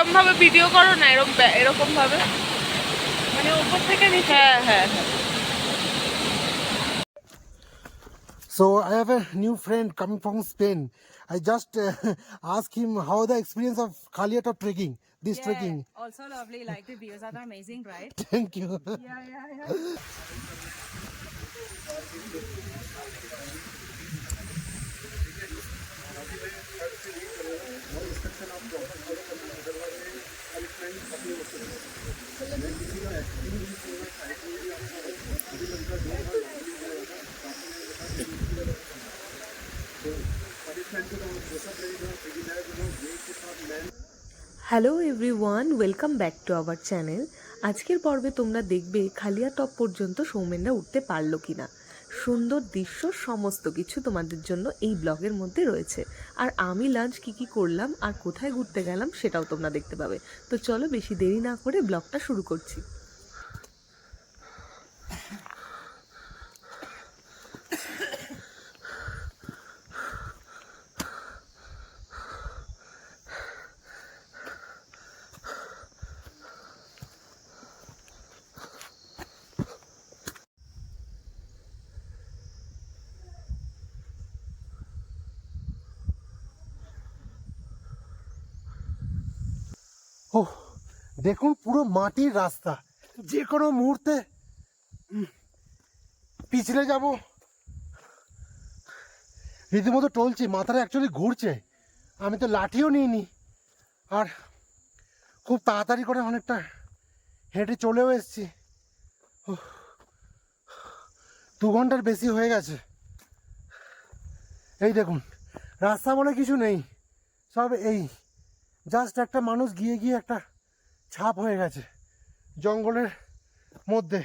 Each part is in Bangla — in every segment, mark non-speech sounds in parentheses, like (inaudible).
এরকম ভাবে ভিডিও করো না এরকম এরকম ভাবে মানে উপর থেকে নিচে হ্যাঁ হ্যাঁ হ্যাঁ So I have a new friend coming from Spain. I just uh, asked him how the experience of Khaliata trekking, this trekking. Also lovely, like the views are amazing, right? Thank you. Yeah, yeah, yeah. Hello everyone welcome back to our channel আজকের পর্বে তোমরা দেখবে খালিয়া টপ পর্যন্ত সৌমেনরা উঠতে পারল কি না সুন্দর দৃশ্য, সমস্ত কিছু তোমাদের জন্য এই ব্লগের মধ্যে রয়েছে। আর আমি লাঞ্চ কি কি করলাম আর কোথায় ঘুরতে গেলাম সেটাও তোমরা দেখতে পাবে। তো চলো বেশি দেরি না করে ব্লগটা শুরু করছি। ও দেখুন পুরো মাটির রাস্তা। যে কোনো মুহূর্তে পিছলে যাব। রীতিমতো টলছি, মাথাটা অ্যাকচুয়ালি ঘুরছে। আমি তো লাঠিও নিইনি। আর খুব তাড়াতাড়ি করে অনেকটা হেঁটে চলেও এসেছি। দু ঘণ্টার বেশি হয়ে গেছে। এই দেখুন, রাস্তা বলে কিছু নেই। সব এই জাস্ট একটা মানুষ গিয়ে গিয়ে একটা ছাপ হয়ে গেছে জঙ্গলের মধ্যে।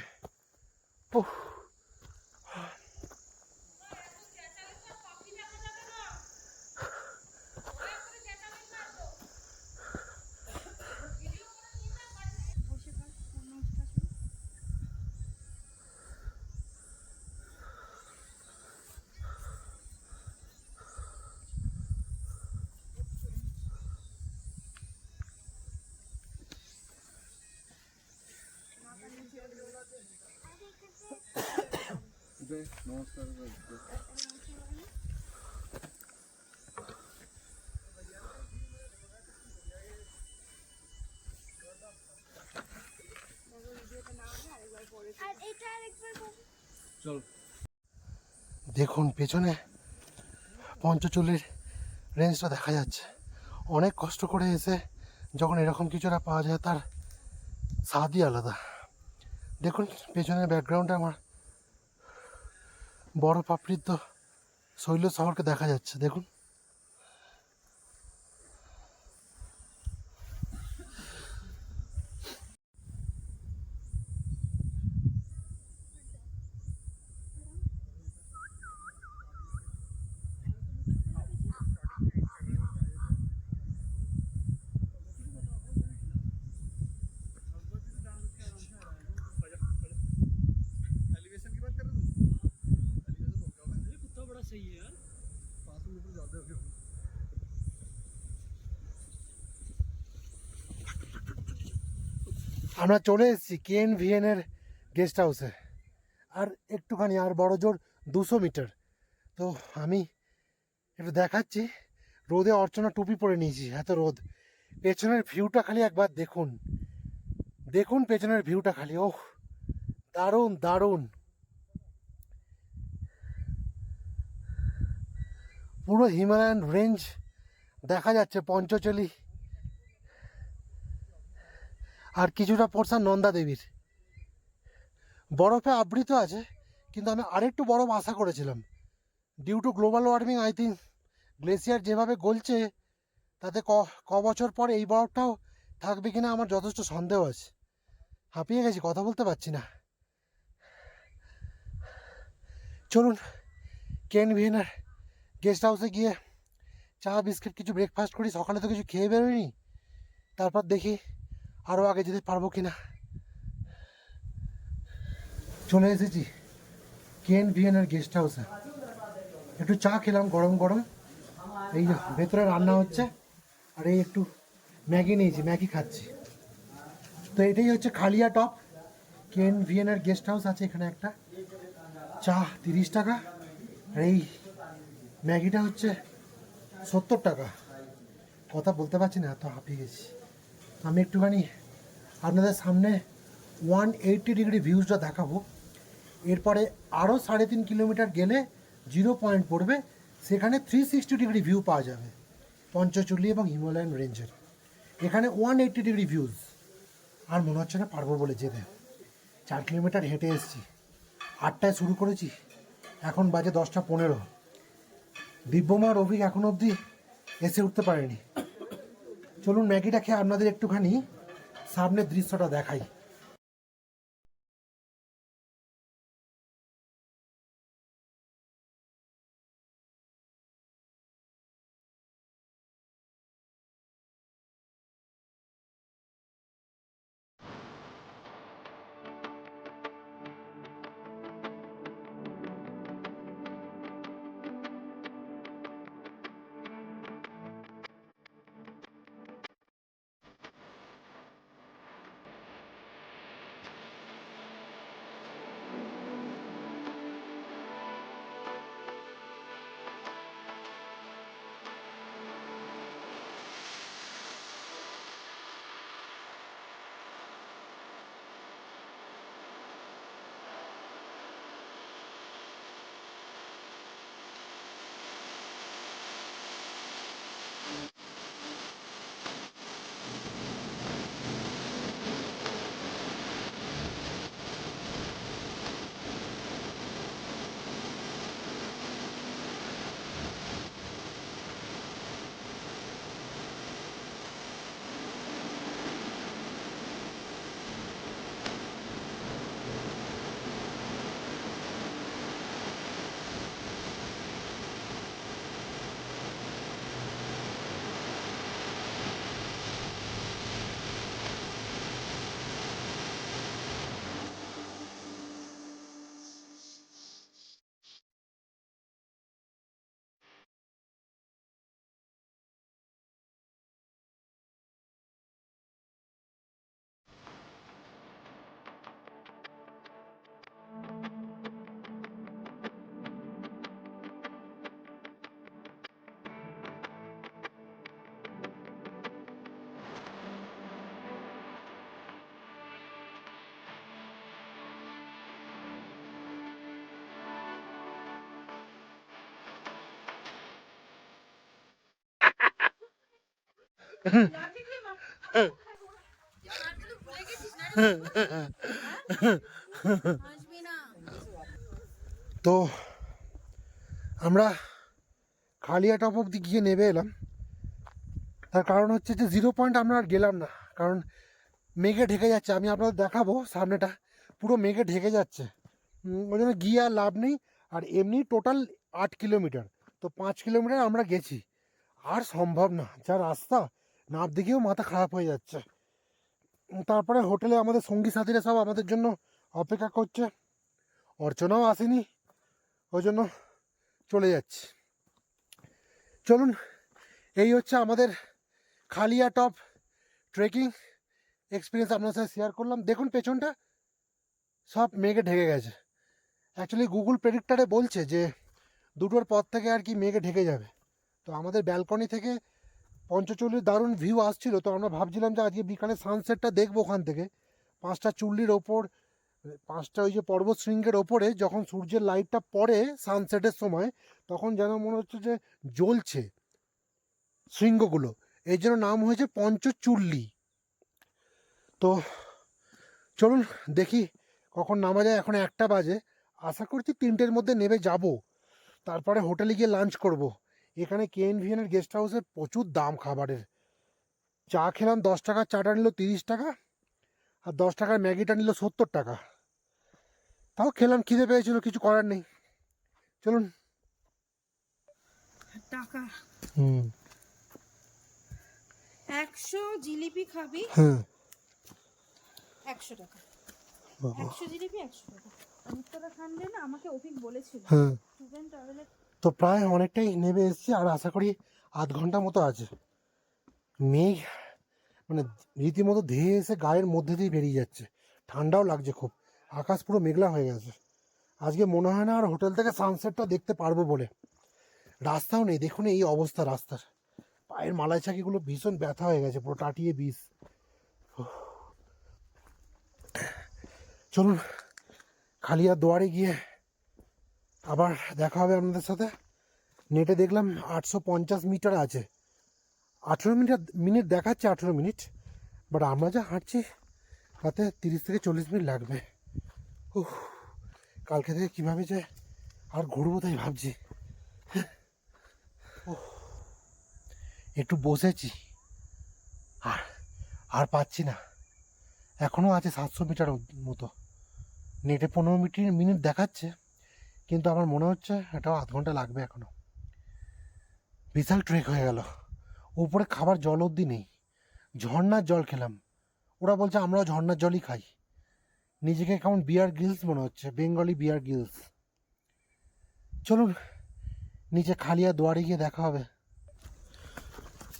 উফ। দেখুন, পেছনে পঞ্চচল্লির রেঞ্জটা দেখা যাচ্ছে অনেক কষ্ট করে এসে যখন এরকম কিছুটা পাওয়া যায়, তার স্বাদই আলাদা দেখুন, পেছনের ব্যাকগ্রাউন্ডে আমার বড় পাপড়িত শৈল শহরকে দেখা যাচ্ছে দেখুন। আমরা চলে এসেছি কেএন ভিএনের গেস্ট হাউসে আর একটুখানি আর বড় জোর দুশো মিটার। তো আমি একটু দেখাচ্ছি। রোদে অর্চনা টুপি পরে নিয়েছি এত রোদ। পেছনের ভিউটা খালি একবার দেখুন। দেখুন পেছনের ভিউটা খালি ওহ দারুণ দারুণ। পুরো হিমালয়ান রেঞ্জ দেখা যাচ্ছে পঞ্চচলি আর কিছুটা পোর্শন নন্দা দেবীর। বরফে আবৃত আছে, কিন্তু আমি আরেকটু বরফ আশা করেছিলাম। Due to global warming I think glacier যেভাবে গলছে, তাতে ক ক বছর পর এই বরফটাও থাকবে কিনা আমার যথেষ্ট সন্দেহ আছে। হাঁপিয়ে গেছি, কথা বলতে পারছি না। চলুন, কেন ভিয়েনার গেস্ট হাউসে গিয়ে চা, বিস্কিট, কিছু ব্রেকফাস্ট করি সকালে তো কিছু খেয়ে বেরোয়নি। তারপর দেখি আরও আগে যেতে পারব কি না চলে এসেছি কেন ভিএনের গেস্ট হাউসে একটু চা খেলাম গরম গরম। এই ভেতরে রান্না হচ্ছে, আর এই একটু ম্যাগি নিয়েছি, ম্যাগি খাচ্ছি। তো এটাই হচ্ছে খালিয়া টপ। কেন ভিএনের গেস্ট হাউস আছে এখানে একটা। চা তিরিশ টাকা, আর এই ম্যাগিটা হচ্ছে সত্তর টাকা। কথা বলতে পারছি না, এত হাঁপিয়ে গেছি। আমি একটুখানি আপনাদের সামনে ওয়ান এইটটি ডিগ্রি ভিউজটা দেখাবো। এরপরে আরও সাড়ে তিন কিলোমিটার গেলে জিরো পয়েন্ট পড়বে, সেখানে থ্রি সিক্সটি ডিগ্রি ভিউ পাওয়া যাবে, পঞ্চচল্লি এবং হিমালয়ান রেঞ্জের এখানে ওয়ান এইট্টি ডিগ্রি ভিউজ আর মনে হচ্ছে না পারব বলে যেতে। চার কিলোমিটার হেঁটে এসেছি। আটটায় শুরু করেছি, এখন বাজে দশটা পনেরো। দিব্যমা রবি এখন অবধি এসে উঠতে পারেনি। চলুন ম্যাগিটা খেয়ে আপনাদের একটুখানি সামনের দৃশ্যটা দেখাই। তো আমরা খালিয়া টপ অব্দি গিয়ে নেবে এলাম। তার কারণ হচ্ছে যে জিরো পয়েন্ট আমরা আর গেলাম না। কারণ মেঘে ঢেকে যাচ্ছে। আমি আপনাদের দেখাবো সামনেটা। পুরো মেঘে ঢেকে যাচ্ছে। ওই জন্য গিয়ে আর লাভ নেই। আর এমনি টোটাল আট কিলোমিটার তো পাঁচ কিলোমিটার আমরা গেছি। আর সম্ভব না। যা রাস্তা নাপ দিকেও মাথা খারাপ হয়ে যাচ্ছে। তারপরে হোটেলে আমাদের সঙ্গী সাথীরা সব আমাদের জন্য অপেক্ষা করছে। অর্চনাও আসেনি, ওই জন্য চলে যাচ্ছি। চলুন, এই হচ্ছে আমাদের খালিয়া টপ ট্রেকিং এক্সপিরিয়েন্স আপনার সাথে শেয়ার করলাম। দেখুন পেছনটা, সব মেঘে ঢেকে গেছে। অ্যাকচুয়ালি গুগল প্রেডিক্টারে বলছে যে দুটোর পর থেকে আর কি মেঘে ঢেকে যাবে। তো আমাদের ব্যালকনি থেকে পঞ্চচল্লির দারুণ ভিউ আসছিল, তো আমরা ভাবছিলাম যে আজকে বিকালে সানসেটটা দেখব ওখান থেকে। পাঁচটা চুল্লির ওপর, পাঁচটা ওই যে পর্বত শৃঙ্গের ওপরে যখন সূর্যের লাইটটা পড়ে সানসেটের সময়, তখন যেন মনে হচ্ছে যে জ্বলছে শৃঙ্গগুলো। এই জন্য নাম হয়েছে পঞ্চচুল্লি। তো চলুন দেখি কখন নামা যায়, এখন একটা বাজে। আশা করছি তিনটের মধ্যে নেমে যাব। তারপরে হোটেলে গিয়ে লাঞ্চ করব। এখানে কেএন ভিএনের গেস্ট হাউসের প্রচুর দাম খাবারের। চা খেলাম দশ টাকার চাটা নিল তিরিশ টাকা আর দশ টাকার ম্যাগিটা নিল সত্তর টাকা। তাও খেলাম খিদে পেয়েছিল কিছু করার নেই। চলুন। টাকা। হুম। একশো জিলিপি খাবি? হ্যাঁ। একশো টাকা। একশো জিলিপি একশো টাকা। না আমাকে অভিক বলেছিল। হ্যাঁ। ট্রাভেলের তো প্রায় অনেকটাই নেমে এসেছি আর আশা করি আধ ঘণ্টা মতো আছে। মেঘ মানে রীতিমতো ধেয়ে এসে গায়ের মধ্যে দিয়ে বেরিয়ে যাচ্ছে। ঠান্ডাও লাগছে খুব। আকাশ পুরো মেঘলা হয়ে গেছে। আজকে মনে হয় না আর হোটেল থেকে সানসেটটা দেখতে পারব বলে। রাস্তাও নেই। দেখুন এই অবস্থা রাস্তার। পায়ের মালাই ছাকিগুলো ভীষণ ব্যথা হয়ে গেছে। পুরো টাটিয়ে বিষ। চলুন খালিয়া দুয়ারে গিয়ে আবার দেখা হবে আপনাদের সাথে। নেটে দেখলাম আটশো পঞ্চাশ মিটার আছে। আঠেরো মিনিট মিনিট দেখাচ্ছে আঠেরো মিনিট বাট আমরা যা হাঁটছি তাতে তিরিশ থেকে চল্লিশ মিনিট লাগবে। উফ কালকে থেকে কীভাবে যে আর ঘুরবো তাই ভাবছি। উফ, একটু বসেছি। আর আর পাচ্ছি না। এখনও আছে সাতশো মিটার মতো। নেটে পনেরো মিনিট মিনিট দেখাচ্ছে। কিন্তু আমার মনে হচ্ছে এটাও আধ ঘণ্টা লাগবে এখনও বিশাল ট্রেক হয়ে গেল। উপরে খাবার জল অবধি নেই। ঝর্নার জল খেলাম। ওরা বলছে আমরাও ঝর্নার জলই খাই। নিজেকে কেমন বিয়ার গিলস মনে হচ্ছে বেঙ্গলি বিয়ার গিলস চলুন, নিচে খালিয়া দুয়ারে গিয়ে দেখা হবে।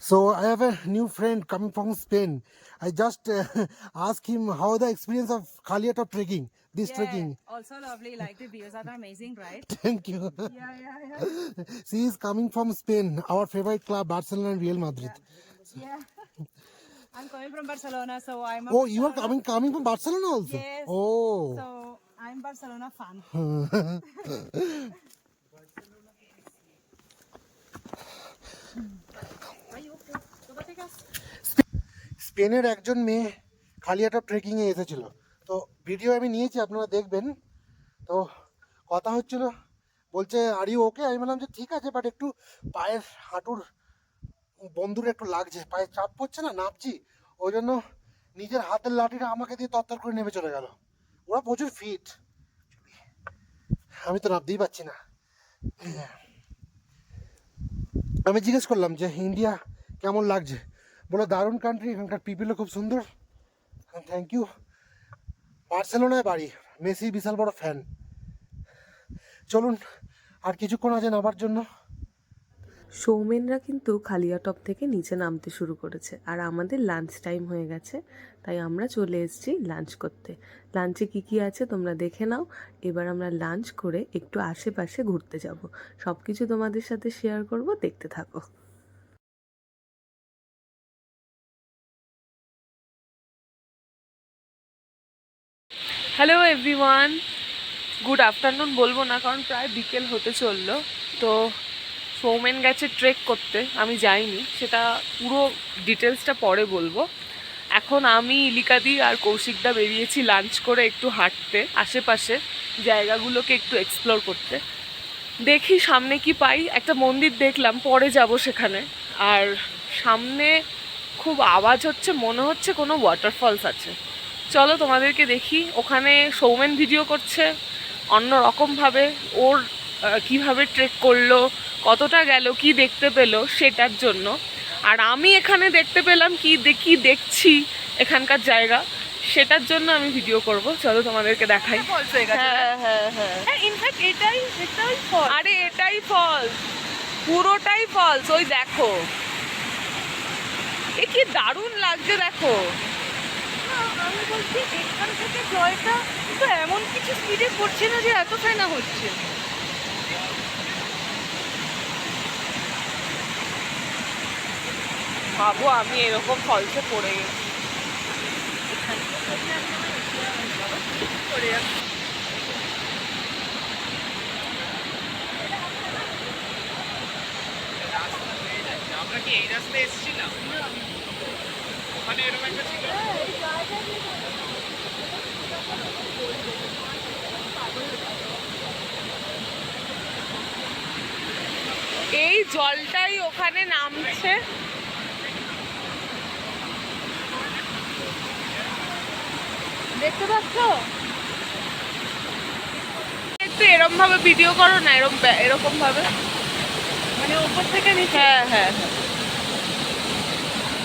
So I have a new friend coming from Spain. I just uh, (laughs) asked him how the experience of Khalia top trekking, this trekking. Also lovely, like the views are amazing, right? (laughs) Thank you. Yeah, yeah, yeah. (laughs) she is coming from Spain, our favorite club, Barcelona and Real Madrid. Yeah. I'm coming from Barcelona, so I'm Oh, you are coming coming from Barcelona also? Yes. Oh. So I'm Barcelona fan. স্পেনের একজন মেয়ে খালিয়াটপ ট্রেকিংয়ে এসেছিল। তো ভিডিও আমি নিয়েছি, আপনারা দেখবেন। তো কথা হচ্ছিল, বলছে আর ইউ ওকে আমি বললাম যে, ঠিক আছে বাট একটু পায়ের হাঁটুর বন্ধুর একটু লাগছে। পায়ে চাপ পড়ছে না, নামছি। ওই জন্য নিজের হাতের লাঠিটা আমাকে দিয়ে তত্তর করে নেমে চলে গেল। ওরা প্রচুর ফিট আমি তো নামতেই পারছি না। আমি জিজ্ঞেস করলাম যে ইন্ডিয়া কেমন লাগছে? বলে, দারুণ কান্ট্রি এখানকার পিপিলও খুব সুন্দর। থ্যাংক ইউ বার্সেলোনায় বাড়ি। মেসি বিশাল বড় ফ্যান চলুন, আর কিছুক্ষণ আছে নামার জন্য। সৌমেনরা কিন্তু খালিয়াটপ থেকে নিচে নামতে শুরু করেছে, আর আমাদের লাঞ্চ টাইম হয়ে গেছে, তাই আমরা চলে এসেছি লাঞ্চ করতে। লাঞ্চে কি কি আছে তোমরা দেখে নাও, এবার আমরা লাঞ্চ করে একটু আশেপাশে ঘুরতে যাব। সব কিছু তোমাদের সাথে শেয়ার করব, দেখতে থাকো। এভরিওয়ান গুড আফটারনুন বলব না, কারণ প্রায় বিকেল হতে চলল। তো সৌমেন গেছে ট্রেক করতে, আমি যাইনি, সেটা পুরো ডিটেলসটা পরে বলব। এখন আমি ইলিকাদি আর কৌশিকদা বেরিয়েছি লাঞ্চ করে একটু হাঁটতে, আশেপাশে জায়গাগুলোকে একটু এক্সপ্লোর করতে। দেখি সামনে কি পাই, একটা মন্দির দেখলাম, পরে যাব সেখানে। আর সামনে খুব আওয়াজ হচ্ছে, মনে হচ্ছে কোনো ওয়াটারফলস আছে। চলো তোমাদেরকে দেখি ওখানে সৌমেন ভিডিও করছে অন্য রকমভাবে ওর কীভাবে ট্রেক করল কতটা গেল কি দেখতে পেল সেটার জন্য। আর আমি এখানে দেখতে পেলাম কি দেখি দেখছি এখানকার জায়গা সেটার জন্য আমি ভিডিও করব। চলো তোমাদেরকে দেখাই। হ্যাঁ হ্যাঁ হ্যাঁ? ফল আরে এটাই ফলস পুরোটাই ফলস ওই দেখো। এ কি দারুণ লাগছে দেখো। আমি বলছি এখান থেকে জলটা তো এমন কিছু স্পিডে পড়ছে না যে এত ফেনা হচ্ছে। ভাবো আমি এরকম ফলসে পড়ে গেছি। আমরা কি এই রাস্তায় এসেছিলাম? ওখানে এরকম একটা ছিল এই জলটাই ওখানে নামছে। দেখতে পাচ্ছ? একটু এরকম ভাবে ভিডিও করো না এরকম এরকম ভাবে মানে উপর থেকে নিচে? হ্যাঁ হ্যাঁ হ্যাঁ।